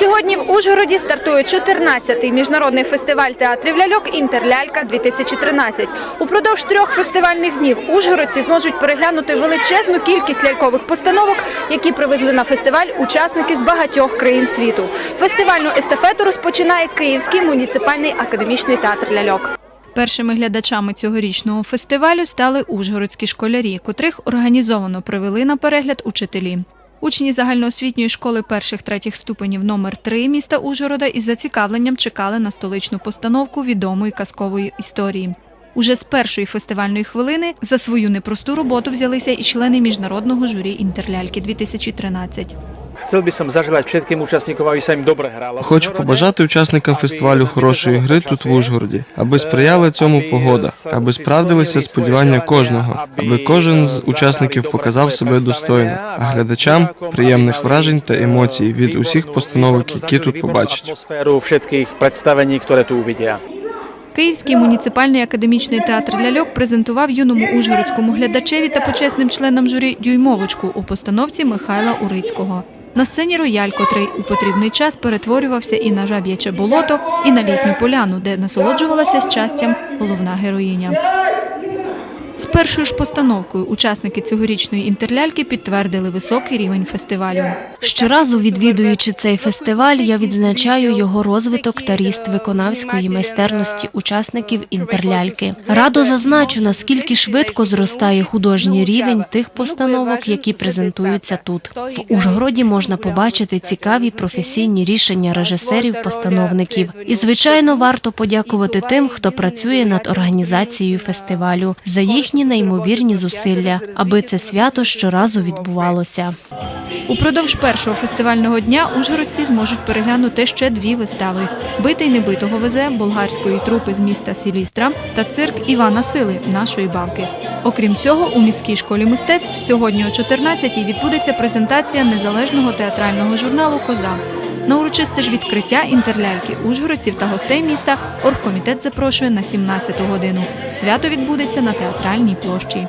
Сьогодні в Ужгороді стартує 14-й міжнародний фестиваль театрів ляльок Інтерлялька 2013. Упродовж трьох фестивальних днів ужгородці зможуть переглянути величезну кількість лялькових постановок, які привезли на фестиваль учасники з багатьох країн світу. Фестивальну естафету розпочинає Київський муніципальний академічний театр ляльок. Першими глядачами цьогорічного фестивалю стали ужгородські школярі, котрих організовано привели на перегляд учителі. Учні загальноосвітньої школи перших-третіх ступенів номер 3 міста Ужгорода із зацікавленням чекали на столичну постановку відомої казкової історії. Уже з першої фестивальної хвилини за свою непросту роботу взялися і члени міжнародного журі Інтерляльки 2013. Хочу побажати учасникам фестивалю хорошої гри тут в Ужгороді, аби сприяла цьому погода, аби справдилися сподівання кожного, аби кожен з учасників показав себе достойно, а глядачам приємних вражень та емоцій від усіх постановок, які тут побачать. Київський муніципальний академічний театр ляльок презентував юному ужгородському глядачеві та почесним членам журі дюймовочку у постановці Михайла Урицького. На сцені рояль, котрий у потрібний час перетворювався і на жаб'яче болото, і на літню поляну, де насолоджувалася щастям головна героїня. Першою ж постановкою учасники цьогорічної інтерляльки підтвердили високий рівень фестивалю. Щоразу відвідуючи цей фестиваль, я відзначаю його розвиток та ріст виконавської майстерності учасників інтерляльки. Радо зазначу, наскільки швидко зростає художній рівень тих постановок, які презентуються тут. В Ужгороді можна побачити цікаві професійні рішення режисерів-постановників. І, звичайно, варто подякувати тим, хто працює над організацією фестивалю за їхні неймовірні зусилля, аби це свято щоразу відбувалося. Упродовж першого фестивального дня ужгородці зможуть переглянути ще дві вистави: Битий небитого везе болгарської трупи з міста Сілістра та цирк Івана Сили нашої бабки. Окрім цього, у міській школі мистецтв сьогодні о 14-й відбудеться презентація незалежного театрального журналу Коза. На урочисте ж відкриття інтерляльки ужгородців та гостей міста оргкомітет запрошує на 17 годину. Свято відбудеться на театральній площі.